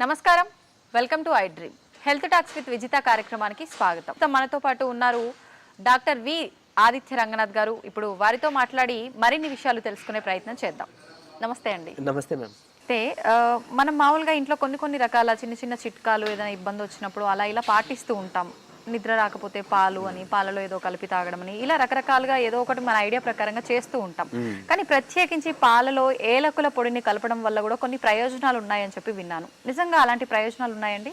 నమస్కారం. Welcome to I dream health talks with Vijitha కార్యక్రమానికి స్వాగతం. మనతో పాటు ఉన్నారు డాక్టర్ వి ఆదిత్య రంగనాథ్ గారు. ఇప్పుడు వారితో మాట్లాడి మరిన్ని విషయాలు తెలుసుకునే ప్రయత్నం చేద్దాం. నమస్తే అండి. నమస్తే మ్యామ్. అయితే మనం మామూలుగా ఇంట్లో కొన్ని కొన్ని రకాల చిన్న చిన్న చిట్కాలు ఏదైనా ఇబ్బంది వచ్చినప్పుడు అలా ఇలా పాటిస్తూ ఉంటాం. నిద్ర రాకపోతే పాలు అని పాలలో ఏదో కలిపి తాగడం అని ఇలా రకరకాలుగా ఏదో ఒకటి మన ఐడియా ప్రకారంగా చేస్తూ ఉంటాం. కానీ ప్రత్యేకించి పాలలో ఏలకుల పొడిని కలపడం వల్ల కూడా కొన్ని ప్రయోజనాలు ఉన్నాయని చెప్పి విన్నాను. నిజంగా అలాంటి ప్రయోజనాలు ఉన్నాయండి?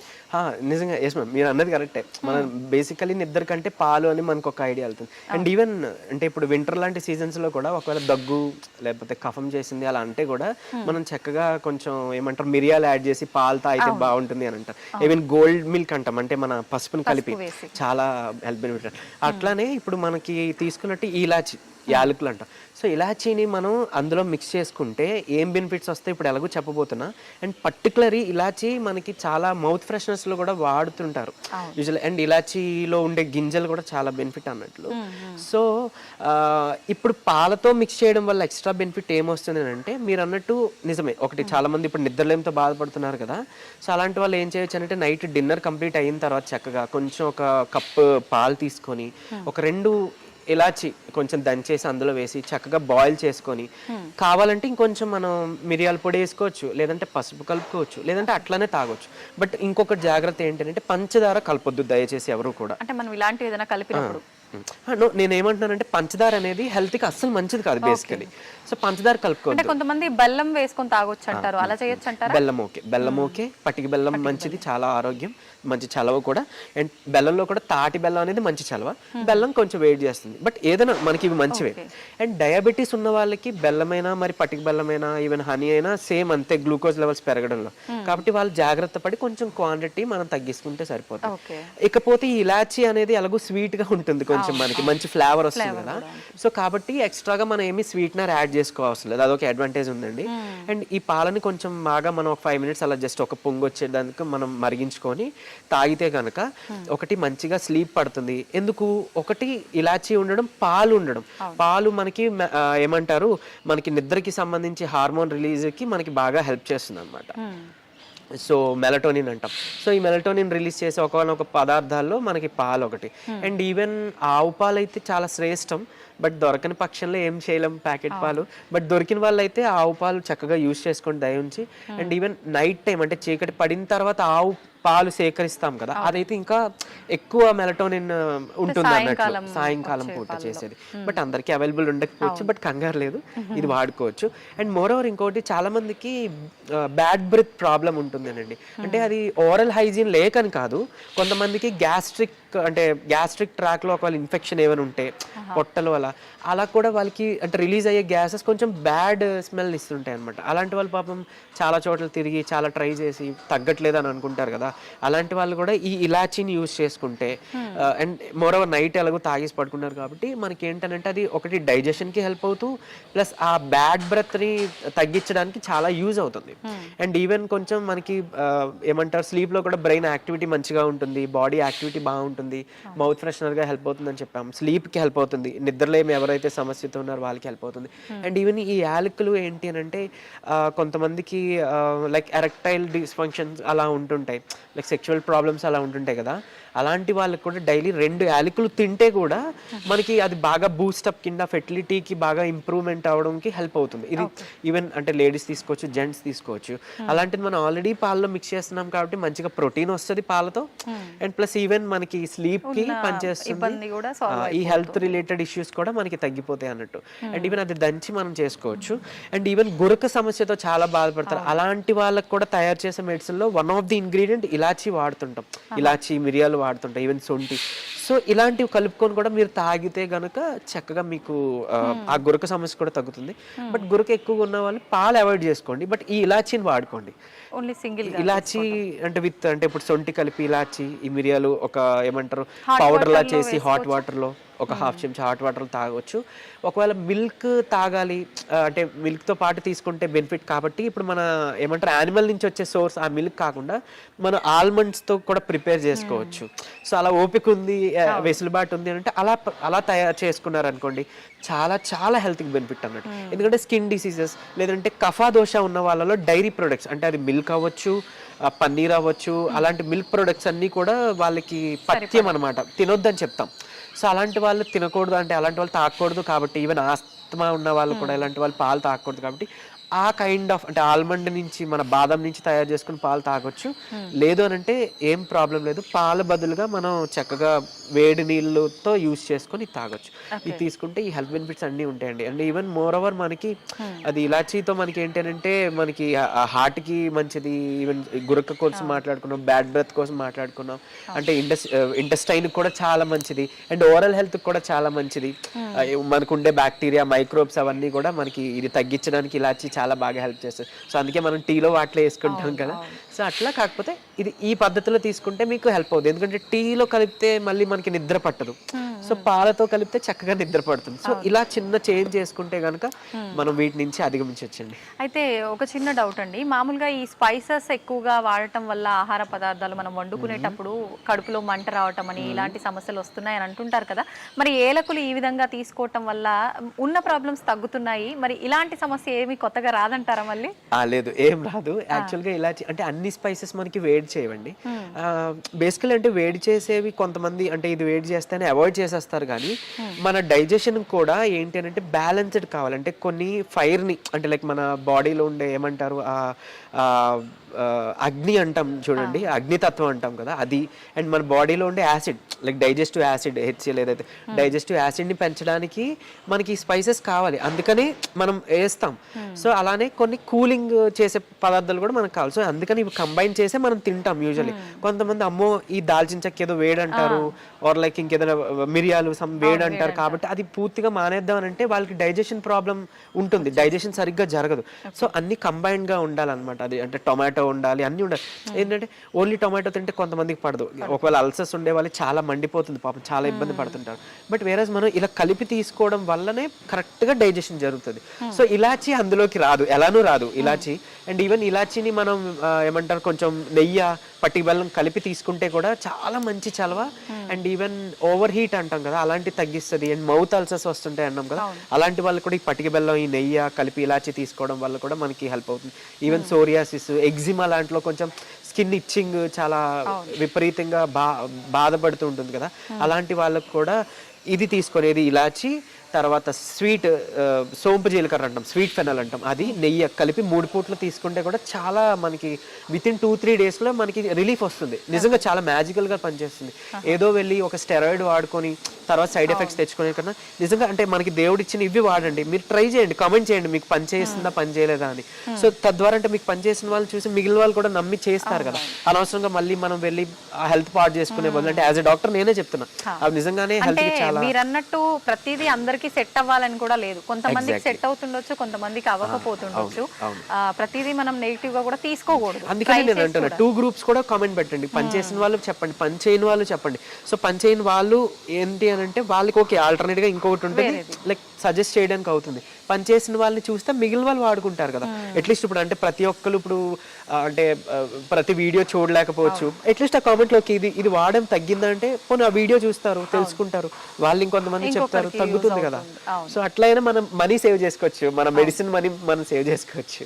నిజంగా ఎస్ మ్యామ్ మీరు అన్నది కరెక్టే మనం బేసికలీ నిద్ర కంటే పాలు అని మనకు ఒక ఐడియా వెళ్తుంది. అండ్ ఈవెన్ అంటే ఇప్పుడు వింటర్ లాంటి seasons లో కూడా ఒకవేళ దగ్గు లేకపోతే కఫం చేసింది అలా అంటే కూడా మనం చక్కగా కొంచెం ఏమంటారు మిరియాలు యాడ్ చేసి పాలు తాగితే బాగుంటుంది అని అంటారు. ఈవెన్ గోల్డ్ మిల్క్ అంటాం అంటే మన పసుపుని కలిపి. చాలా హెల్త్ బెనిఫిట్. అట్లానే ఇప్పుడు మనకి తీసుకున్నట్టు ఇలాచి. యాలకులు అంటాం సో ఇలాచీని మనం అందులో మిక్స్ చేసుకుంటే ఏం బెనిఫిట్స్ వస్తాయి ఇప్పుడు ఎలాగో చెప్పబోతున్నా. అండ్ పర్టికులరీ ఇలాచీ మనకి చాలా మౌత్ ఫ్రెషనర్స్లో కూడా వాడుతుంటారు. యూజువల్ అండ్ ఇలాచీలో ఉండే గింజలు కూడా చాలా బెనిఫిట్ అన్నట్లు. సో ఇప్పుడు పాలతో మిక్స్ చేయడం వల్ల ఎక్స్ట్రా బెనిఫిట్ ఏమొస్తుంది అంటే మీరు అన్నట్టు నిజమే ఒకటి చాలా మంది ఇప్పుడు నిద్రలేమితో బాధపడుతున్నారు కదా. సో అలాంటి వాళ్ళు ఏం చేయొచ్చు అంటే నైట్ డిన్నర్ కంప్లీట్ అయిన తర్వాత చక్కగా కొంచెం ఒక కప్ పాలు తీసుకొని ఒక రెండు ఇలాచి కొంచెం దంచేసి అందులో వేసి చక్కగా బాయిల్ చేసుకొని కావాలంటే ఇంకొంచెం మనం మిరియాల పొడి వేసుకోవచ్చు లేదంటే పసుపు కలుపుకోవచ్చు లేదంటే అట్లానే తాగొచ్చు. బట్ ఇంకొక జాగ్రత్త ఏంటంటే పంచదార కలపొద్దు దయచేసి ఎవరు కూడా. అంటే మనం ఇలాంటివి ఏదైనా కలిపినప్పుడు. నేను ఏమంటున్నానంటే పంచదార అనేది హెల్త్కి అస్సలు మంచిది కాదు బేసికలీ. సో పంచదార కలుపుకోవద్దు. కొంతమంది బెల్లం వేసుకొని తాగొచ్చు అంటారు అలా చేయొచ్చు అంటారా బెల్లం ఓకే. బెల్లం ఓకే. పటికి బెల్లం మంచిది చాలా ఆరోగ్యం మంచి చలవ కూడా. అండ్ బెల్లంలో కూడా తాటి బెల్లం అనేది మంచి చలవ. బెల్లం కొంచెం వెయిట్ చేస్తుంది. బట్ ఏదైనా మనకి ఇవి మంచివే. అండ్ డయాబెటీస్ ఉన్న వాళ్ళకి బెల్లమైనా మరి పటిక బెల్లమైనా ఈవెన్ హనీ అయినా సేమ్ అంతే గ్లూకోజ్ లెవెల్స్ పెరగడంలో. కాబట్టి వాళ్ళు జాగ్రత్త పడి కొంచెం క్వాంటిటీ మనం తగ్గించుకుంటే సరిపోతుంది ఇకపోతే ఈ ఇలాచీ అనేది ఎలాగో స్వీట్గా ఉంటుంది కొంచెం. మనకి మంచి ఫ్లేవర్ వస్తుంది కదా. సో కాబట్టి ఎక్స్ట్రాగా మనం ఏమి స్వీట్నర్ యాడ్ చేసుకోవాల్సిన లేదు. అదొక అడ్వాంటేజ్ ఉందండి. అండ్ ఈ పాలని కొంచెం బాగా మనం ఒక ఫైవ్ మినిట్స్ అలా జస్ట్ ఒక పొంగు వచ్చేదానికి మనం మరిగించుకొని తాగితే కనుక ఒకటి మంచిగా స్లీప్ పడుతుంది. ఎందుకు? ఒకటి ఇలాచీ ఉండడం పాలు ఉండడం. పాలు మనకి ఏమంటారు? మనకి నిద్రకి సంబంధించి హార్మోన్ రిలీజ్కి మనకి బాగా హెల్ప్ చేస్తుంది అనమాట సో మెలటోనిన్ అంటాం. సో ఈ మెలటోనిన్ రిలీజ్ చేసే ఒకనొక పదార్థాల్లో మనకి పాలు ఒకటి అండ్ ఈవెన్ ఆవు పాలు అయితే చాలా శ్రేష్టం బట్ దొరకని పక్షంలో ఏం చేయలేం ప్యాకెట్ పాలు. బట్ దొరికిన వాళ్ళు అయితే ఆవు పాలు చక్కగా యూజ్ చేసుకోండి దయ ఉంచి అండ్ ఈవెన్ నైట్ టైం అంటే చీకటి పడిన తర్వాత ఆవు పాలు సేకరిస్తాం కదా. అదైతే ఇంకా ఎక్కువ మెలటోనిన్ ఉంటుంది అన్నట్లు సాయంకాలం పూట చేసేది. బట్ అందరికీ అవైలబుల్ ఉండకపోవచ్చు బట్ కంగారు లేదు. ఇది వాడుకోవచ్చు. అండ్ మోర్ ఓవర్ ఇంకోటి చాలా మందికి బ్యాడ్ బ్రెత్ ప్రాబ్లం ఉంటుందేనండి. అంటే అది ఓరల్ హైజీన్ లేకని కాదు. కొంతమందికి గ్యాస్ట్రిక్ అంటే గ్యాస్ట్రిక్ ట్రాక్లో ఒకవేళ ఇన్ఫెక్షన్ ఏమైనా ఉంటే పొట్టలు అలా అలా కూడా వాళ్ళకి అంటే రిలీజ్ అయ్యే గ్యాసెస్ కొంచెం బ్యాడ్ స్మెల్ ఇస్తుంటాయి అనమాట అలాంటి వాళ్ళు పాపం చాలా చోట్ల తిరిగి చాలా ట్రై చేసి తగ్గట్లేదు అని అనుకుంటారు కదా. అలాంటి వాళ్ళు కూడా ఈ ఇలాచీని యూజ్ చేసుకుంటే అండ్ మోర్ ఓవర్ నైట్ ఎలాగో తాగేసి పడుకున్నారు కాబట్టి మనకి ఏంటంటే అది ఒకటి డైజెషన్కి హెల్ప్ అవుతూ ప్లస్ ఆ బ్యాడ్ బ్రెత్ని తగ్గించడానికి చాలా యూజ్ అవుతుంది. అండ్ ఈవెన్ కొంచెం మనకి ఏమంటారు స్లీప్లో కూడా బ్రెయిన్ యాక్టివిటీ మంచిగా ఉంటుంది బాడీ యాక్టివిటీ బాగుంటుంది. మౌత్ ఫ్రెషనర్గా హెల్ప్ అవుతుందని చెప్పాం స్లీప్కి హెల్ప్ అవుతుంది. నిద్రలేమి ఎవరైతే సమస్యతో ఉన్నారో వాళ్ళకి హెల్ప్ అవుతుంది. అండ్ ఈవెన్ ఈ యాలకులు ఏంటి అని అంటే కొంతమందికి లైక్ ఎరెక్టైల్ డిస్ఫంక్షన్స్ అలా ఉంటుంటాయి. లైక్ సెక్షువల్ ప్రాబ్లమ్స్ అలా ఉంటుంటాయి కదా. అలాంటి వాళ్ళకి కూడా డైలీ రెండు యాలకులు తింటే కూడా మనకి అది బాగా బూస్టప్ కింద ఫెర్టిలిటీకి బాగా ఇంప్రూవ్మెంట్ అవడానికి హెల్ప్ అవుతుంది. ఇది ఈవెన్ అంటే లేడీస్ తీసుకోవచ్చు జెంట్స్ తీసుకోవచ్చు. అలాంటిది మనం ఆల్రెడీ పాలలో మిక్స్ చేస్తున్నాం కాబట్టి మంచిగా ప్రోటీన్ వస్తుంది పాలతో. అండ్ ప్లస్ ఈవెన్ మనకి స్లీప్కి పనిచేస్తుంది. ఈ హెల్త్ రిలేటెడ్ ఇష్యూస్ కూడా మనకి తగ్గిపోతాయి అన్నట్టు. అండ్ ఈవెన్ అది దంచి మనం చేసుకోవచ్చు. అండ్ ఈవెన్ గురక సమస్యతో చాలా బాధపడతారు. అలాంటి వాళ్ళకి కూడా తయారు చేసే మెడిసిన్లో వన్ ఆఫ్ ది ఇంగ్రీడియంట్ ఇలాచి వాడుతుంటాం. ఇలాచి మిరియాలు వాడుతుంటాం ఈవెన్ సొంటి. సో ఇలాంటివి కలుపుకొని కూడా మీరు తాగితే గనుక చక్కగా మీకు ఆ, ఆ గురక సమస్య కూడా తగ్గుతుంది. బట్ గురక ఎక్కువగా ఉన్న వాళ్ళు పాలు అవాయిడ్ చేసుకోండి. బట్ ఈ ఇలాచీని వాడుకోండి. ఓన్లీ సింగిల్ ఇలాచి అంటే విత్ అంటే ఇప్పుడు సొంటి కలిపి ఇలాచి ఈ మిరియాలు ఒక ఏమంటారు పౌడర్ లా చేసి హాట్ వాటర్లో. ఒక హాఫ్ చెంచా హాట్ వాటర్ తాగొచ్చు. ఒకవేళ మిల్క్ తాగాలి అంటే మిల్క్తో పాటు తీసుకుంటే బెనిఫిట్ కాబట్టి ఇప్పుడు మన ఏమంటారు యానిమల్ నుంచి వచ్చే సోర్స్ ఆ మిల్క్ కాకుండా మన ఆల్మండ్స్తో కూడా ప్రిపేర్ చేసుకోవచ్చు. సో అలా ఓపిక ఉంది వెసులుబాటు ఉంది అంటే అలా అలా తయారు చేసుకున్నారు అనుకోండి చాలా చాలా హెల్త్కి బెనిఫిట్ అన్నట్టు. ఎందుకంటే స్కిన్ డిసీజెస్ లేదంటే కఫా దోష ఉన్న వాళ్ళలో డైరీ ప్రొడక్ట్స్ అంటే అది మిల్క్ అవ్వచ్చు పన్నీర్ అవ్వచ్చు అలాంటి మిల్క్ ప్రొడక్ట్స్ అన్నీ కూడా వాళ్ళకి పథ్యం అనమాట తినొద్దని చెప్తాం. సో అలాంటి వాళ్ళు తినకూడదు అంటే అలాంటి వాళ్ళు తాగకూడదు కాబట్టి ఈవెన్ ఆస్తమా ఉన్న వాళ్ళు కూడా ఇలాంటి వాళ్ళు పాలు తాగకూడదు కాబట్టి ఆ కైండ్ ఆఫ్ అంటే ఆల్మండ్ నుంచి మన బాదం నుంచి తయారు చేసుకుని పాలు తాగొచ్చు. లేదు అని అంటే ఏం ప్రాబ్లం లేదు. పాల బదులుగా మనం చక్కగా వేడి నీళ్ళతో యూస్ చేసుకొని తాగొచ్చు. ఇది తీసుకుంటే ఈ హెల్త్ బెనిఫిట్స్ అన్నీ ఉంటాయండి. అండ్ ఈవెన్ మోర్ ఓవర్ మనకి అది ఇలాచీతో మనకి ఏంటంటే మనకి హార్ట్కి మంచిది. ఈవెన్ గురక కోసం మాట్లాడుకున్నాం బ్యాడ్ బ్రెత్ కోసం మాట్లాడుకున్నాం. అంటే ఇంటెస్ ఇంటెస్టైన్ కూడా చాలా మంచిది. అండ్ ఓరల్ హెల్త్ కూడా చాలా మంచిది. మనకు ఉండే బ్యాక్టీరియా మైక్రోబ్స్ అవన్నీ కూడా మనకి ఇది తగ్గించడానికి ఇలాచి చాలా బాగా హెల్ప్ చేస్తుంది. సో అందుకే మనం టీలో వాటిలో వేసుకుంటాం కదా. సో అట్లా కాకపోతే ఇది ఈ పద్ధతిలో తీసుకుంటే మీకు హెల్ప్ అవుతుంది. ఎందుకంటే టీలో కలిపితే మళ్ళీ మనకి నిద్ర పట్టదు. సో పాలతో కలిపితే చక్కగా నిద్ర పడుతుంది. సో ఇలా చిన్న చేంజ్ చేసుకుంటే గనుక మనం వీటి నుంచి అధిగమించవచ్చండి. అయితే ఒక చిన్న డౌట్ అండి. మామూలుగా ఈ స్పైసెస్ ఎక్కువగా వాడటం వల్ల ఆహార పదార్థాలు మనం వండుకునేటప్పుడు కడుపులో మంట రావటం అని ఇలాంటి సమస్యలు వస్తున్నాయి అని అంటుంటారు కదా. మరి ఏలకులు ఈ విధంగా తీసుకోవటం వల్ల ఉన్న ప్రాబ్లమ్స్ తగ్గుతున్నాయి. మరి ఇలాంటి సమస్య ఏమి కొత్తగా రాదంటారా మళ్ళీ? ఆ, లేదు ఏం రాదు. యాక్చువల్గా ఇలా చే- అంటే అన్ని స్పైసెస్ మనకి వేడి చేయవండి. బేసికలీ అంటే వేడి చేసేవి కొంతమంది అంటే ఇది వేడి చేస్తేనే అవాయిడ్ చేసేస్తారు కానీ మన డైజెషన్ కూడా ఏంటి అని అంటే బ్యాలెన్స్డ్ కావాలంటే కొన్ని ఫైర్ని అంటే లైక్ మన బాడీలో ఉండే ఏమంటారు అగ్ని అంటాం చూడండి. అగ్నితత్వం అంటాం కదా అది. అండ్ మన బాడీలో ఉండే acid like digestive acid HCL ఏదైతే డైజెస్టివ్ యాసిడ్ని పెంచడానికి మనకి స్పైసెస్ కావాలి. అందుకని మనం వేస్తాం. సో అలానే కొన్ని కూలింగ్ చేసే పదార్థాలు కూడా మనకు కావాలి. సో అందుకని ఇవి కంబైన్ చేసే మనం తింటాం యూజువల్లీ కొంతమంది అమ్మో ఈ దాల్చిన చెక్క ఏదో వేడి అంటారు ఆర్ లైక్ ఇంకేదైనా మిరియాలు సమ్ వేడి అంటారు కాబట్టి అది పూర్తిగా మానేద్దాం అని అంటే వాళ్ళకి డైజెషన్ ప్రాబ్లం ఉంటుంది. డైజెషన్ సరిగ్గా జరగదు. సో అన్ని కంబైన్డ్గా ఉండాలన్నమాట. అది అంటే టొమాటో ఉండాలి అన్ని ఉండాలి. ఏంటంటే ఓన్లీ టొమాటో తింటే కొంతమందికి పడదు. ఒకవేళ అల్సర్స్ ఉండే వాళ్ళు చాలా మండిపోతుంది పాపం చాలా ఇబ్బంది పడుతుంటారు. బట్ వేరే మనం ఇలా కలిపి తీసుకోవడం వల్లనే కరెక్ట్గా డైజెషన్ జరుగుతుంది. సో ఇలాచి అందులోకి రాదు ఎలానూ రాదు ఇలాచి. అండ్ ఈవెన్ ఇలాచీని మనం ఏమంటారు కొంచెం నెయ్యి పట్టి బెల్లం కలిపి తీసుకుంటే కూడా చాలా మంచి చలవ. అండ్ ఈవెన్ ఓవర్ హీట్ అంటాం కదా అలాంటి తగ్గిస్తుంది. అండ్ మౌత్ అల్సర్స్ వస్తుంటాయి అన్నాం కదా. అలాంటి వాళ్ళు కూడా ఈ పటిక బెల్లం ఈ నెయ్యి కలిపి ఇలాచి తీసుకోవడం వల్ల కూడా మనకి హెల్ప్ అవుతుంది. ఈవెన్ సోరియాసిస్ ఎగ్జిమా లాంటిలో కొంచెం స్కిన్ ఇచ్చింగ్ చాలా విపరీతంగా బా బాధపడుతూ ఉంటుంది కదా. అలాంటి వాళ్ళకు కూడా ఇది తీసుకునేది ఇలాచి తర్వాత స్వీట్ సోంపు జీలకర్ర అంటాం స్వీట్ ఫెనల్ అంటాం. అది నెయ్యి కలిపి మూడు పూట్లు తీసుకుంటే కూడా చాలా మనకి విత్ ఇన్ టూ త్రీ డేస్లో మనకి రిలీఫ్ వస్తుంది. నిజంగా చాలా మ్యాజికల్గా పనిచేస్తుంది. ఏదో వెళ్ళి ఒక స్టెరాయిడ్ వాడుకొని తర్వాత సైడ్ ఎఫెక్ట్స్ తెచ్చుకునే కన్నా నిజంగా అంటే మనకి దేవుడు ఇచ్చిన ఇవి వాడండి. మీరు ట్రై చేయండి కామెంట్ చేయండి. మీకు పని చేస్తుందా పని చేయలేదా అని. సో తద్వారా అంటే మీకు పని చేసిన వాళ్ళు చూసి మిగిలిన వాళ్ళు కూడా నమ్మి చేస్తారు కదా. అనవసరంగా మళ్ళీ మనం వెళ్ళి ఆ హెల్త్ పాడు చేసుకునే బదులు అంటే యాజ్ ఎ డాక్టర్ నేనే చెప్తున్నా. అవి నిజంగానే హెల్త్ చాలా మీరు అన్నట్టు ప్రతిదీ అందరికీ సెట్ అవ్వాలని కూడా లేదు. కొంతమందికి సెట్ అవుతుండొచ్చు కొంతమందికి అవ్వకపోతుండొచ్చు. ప్రతిదీ మనం నెగిటివ్గా కూడా తీసుకోకూడదు. అందుకని నేను అంటున్నా టూ గ్రూప్స్ కూడా కామెంట్ పెట్టండి. పని చేసిన వాళ్ళు చెప్పండి పని చేయని వాళ్ళు చెప్పండి. సో పని చేయని వాళ్ళు ఏంటి అని అంటే వాళ్ళకి ఓకే ఆల్టర్నేట్గా ఇంకొకటి ఉంటుంది. లైక్ సజెస్ట్ చేయడానికి అవుతుంది. పని చేసిన వాళ్ళని చూస్తే మిగిలిన వాళ్ళు వాడుకుంటారు కదా. అట్లీస్ట్ ఇప్పుడు అంటే ప్రతి ఒక్కరు ఇప్పుడు అంటే ప్రతి వీడియో చూడలేకపోవచ్చు. అట్లీస్ట్ ఆ కామెంట్లోకి ఇది ఇది వాడడం తగ్గిందంటే పోనీ ఆ వీడియో చూస్తారు తెలుసుకుంటారు. వాళ్ళు ఇంకొంతమంది చెప్తారు తగ్గుతుంది కదా. సో అట్లయినా మనం మనీ సేవ్ చేసుకోవచ్చు. మన మెడిసిన్ మనీ మనం సేవ్ చేసుకోవచ్చు.